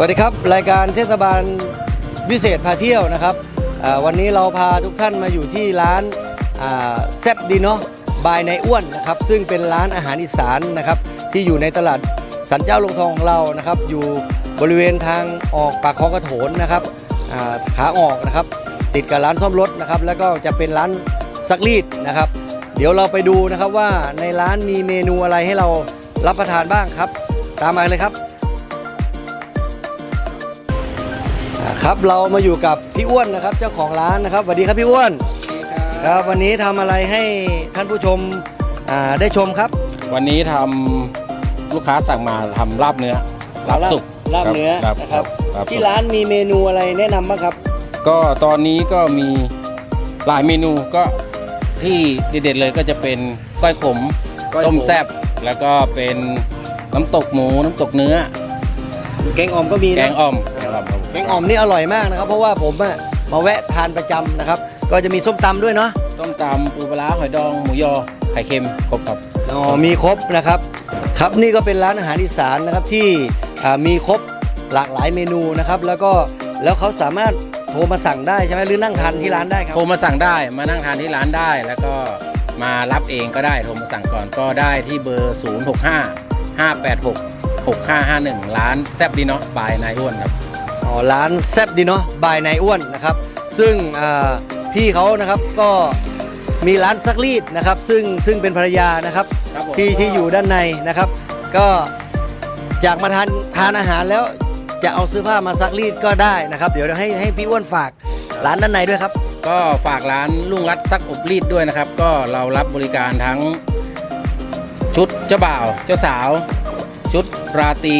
สวัสดีครับ รายการเทศบาลวิเศษพาเที่ยวนะครับวันนี้เราพาทุกท่านมาอยู่ที่ร้านแซบดีเนาะบายในอ้วนนะครับ ซึ่งเป็นร้านอาหารอีสานนะครับที่อยู่ในตลาดสันเจ้าลงทองของเรานะครับ อยู่บริเวณทางออกปากคลองกระโถนนะครับขาออกนะครับ ติดกับร้านซ่อมรถนะครับ แล้วก็จะเป็นร้านซักรีดนะครับ เดี๋ยวเราไปดูนะครับว่าในร้านมีเมนูอะไรให้เรารับประทานบ้างครับ ตามมาเลยครับ ครับเรามาอยู่กับพี่อ้วนนะครับเจ้าของร้านนะครับสวัสดีครับพี่อ้วนครับวันนี้ทำอะไรให้ท่านผู้ชมอ่าได้ชมครับวันนี้ทำลูกค้าสั่งมาทำลาบเนื้อลาบสุกลาบเนื้อครับนะครับครับที่ร้านมีเมนูอะไรแนะนำบ้างครับ ก็ตอนนี้ก็มีหลายเมนูก็ที่เด็ดๆเลยก็จะเป็นก้อยขมก้อยขม ต้มแซบแล้วก็เป็นน้ำตกหมูน้ำตกเนื้อ แกงอ่อมก็มีแกนะงอ่อมแกงอ่อมครับแกงอ่อมนี่อร่อยมากนะครับ เพราะว่าผมอะมาแวะทานประจำนะครับ ก็จะมีส้มตำด้วยเนาะต้มตำปูปลาร้าหอยดองหมูยอไข่เค็มครบครับ อ๋อมีครบนะครับ ครับนี่ก็เป็นร้านอาหารอีสานนะครับที่อ่ามีครบหลากหลายเมนูนะครับ แล้วก็แล้วเขาสามารถโทรมาสั่งได้ใช่ไหมหรือนั่งทานที่ร้านได้ครับ โทรมาสั่งได้มานั่งทานที่ร้านได้ แล้วก็มารับเองก็ได้โทรมาสั่งก่อนก็ได้ที่เบอร์ 0 6 5 5 8 6 6 5 5 1 ร้านแซบดีเนาะบายนายอ้วนครับ อ๋อร้านแซบดีเนาะบายนายอ้วนนะครับ ซึ่งอ่าพี่เขานะครับก็มีร้านซักรีดนะครับ ซึ่งซึ่งเป็นภรรยานะครับครับผม ที่ที่อยู่ด้านในนะครับ ก็อยากมาทานทานอาหารแล้วจะเอาเสื้อผ้ามาซักรีดก็ได้นะครับ เดี๋ยวให้ให้พี่อ้วนฝากร้านด้านในด้วยครับ ก็ฝากร้านลุงรัดซักอบรีดด้วยนะครับ ก็เรารับบริการทั้งชุดเจ้าบ่าว เจ้าสาว ชุดราตรี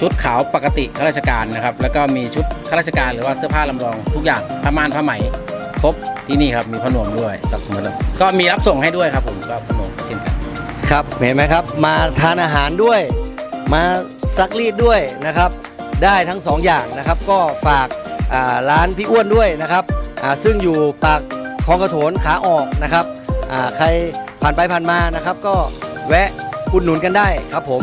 ชุดขาวปกติข้าราชการนะครับ แล้วก็มีชุดข้าราชการหรือว่าเสื้อผ้าลำลองทุกอย่างผ้าม่านผ้าไหมครบที่นี่ครับมีผ้านวมด้วยสักหมดเลยก็มีรับส่งให้ด้วยครับผมก็ผ้านวมเช่นกันครับเห็นไหมครับ มาทานอาหารด้วย มาซักรีดด้วยนะครับ ได้ทั้งสองอย่างนะครับ ก็ฝาการ้านพี่อ้วนด้วยนะครับซึ่งอยู่ปากคลองกระโถนขาออกนะครับใครผ่านไปผ่านมานะครับ ก็แวะอุดหนุนกันได้ครับผม